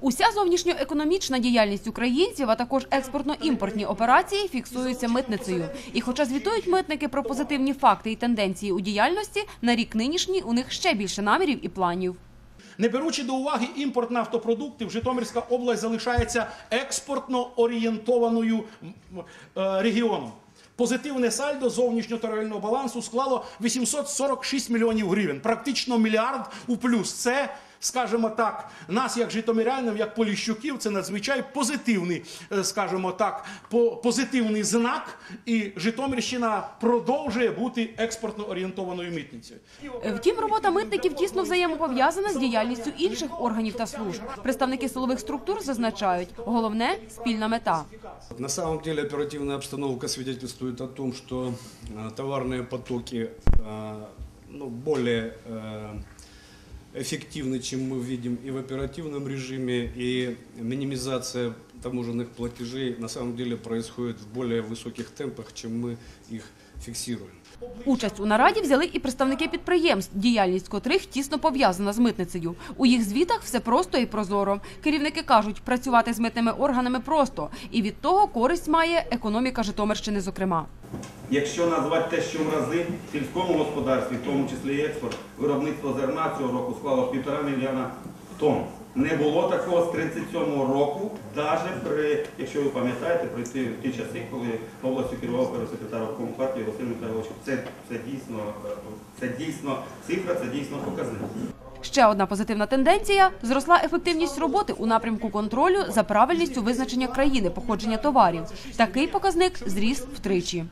Уся зовнішньоекономічна діяльність українців, а також експортно-імпортні операції фіксуються митницею. І хоча звітують митники про позитивні факти і тенденції у діяльності, на рік нинішній у них ще більше намірів і планів. Не беручи до уваги імпорт нафтопродуктів, Житомирська область залишається експортно орієнтованою е, регіоном. Позитивне сальдо зовнішньоторговельного балансу склало 846 мільйонів гривень, практично мільярд у плюс. Це, скажімо так, нас, як житомирянів, як поліщуків, це надзвичай позитивний, е, скажімо так, по- позитивний знак. І Житомирщина продовжує бути експортно орієнтованою митницею. Втім, робота митників тісно взаємопов'язана з діяльністю інших органів та служб. Представники силових структур зазначають, головне спільна мета. На самом деле оперативная обстановка свидетельствует о том, что э, товарные потоки э, ну, более э, эффективны, чем мы видим и в оперативном режиме, и минимизация таможенных платежей на самом деле происходит в более высоких темпах, чем мы их фиксируем. Участь у нараді взяли і представники підприємств, діяльність котрих тісно пов'язана з митницею. У їх звітах все просто і прозоро. Керівники кажуть, працювати з митними органами просто, і від того користь має економіка Житомирщини, зокрема. Якщо назвати те, що в рази в сільському господарстві, в тому числі і експорт, виробництво зерна цього року склало півтора мільйона тонн. Не було такого з 37-го року, навіть при, якщо ви пам'ятаєте, при ті, ті часи, коли областю керував перший секретар обкому партії Василь Михайлович. Це, це дійсно, це дійсно цифра, це дійсно показник. Ще одна позитивна тенденція зросла ефективність роботи у напрямку контролю за правильністю визначення країни походження товарів. Такий показник зріс втричі.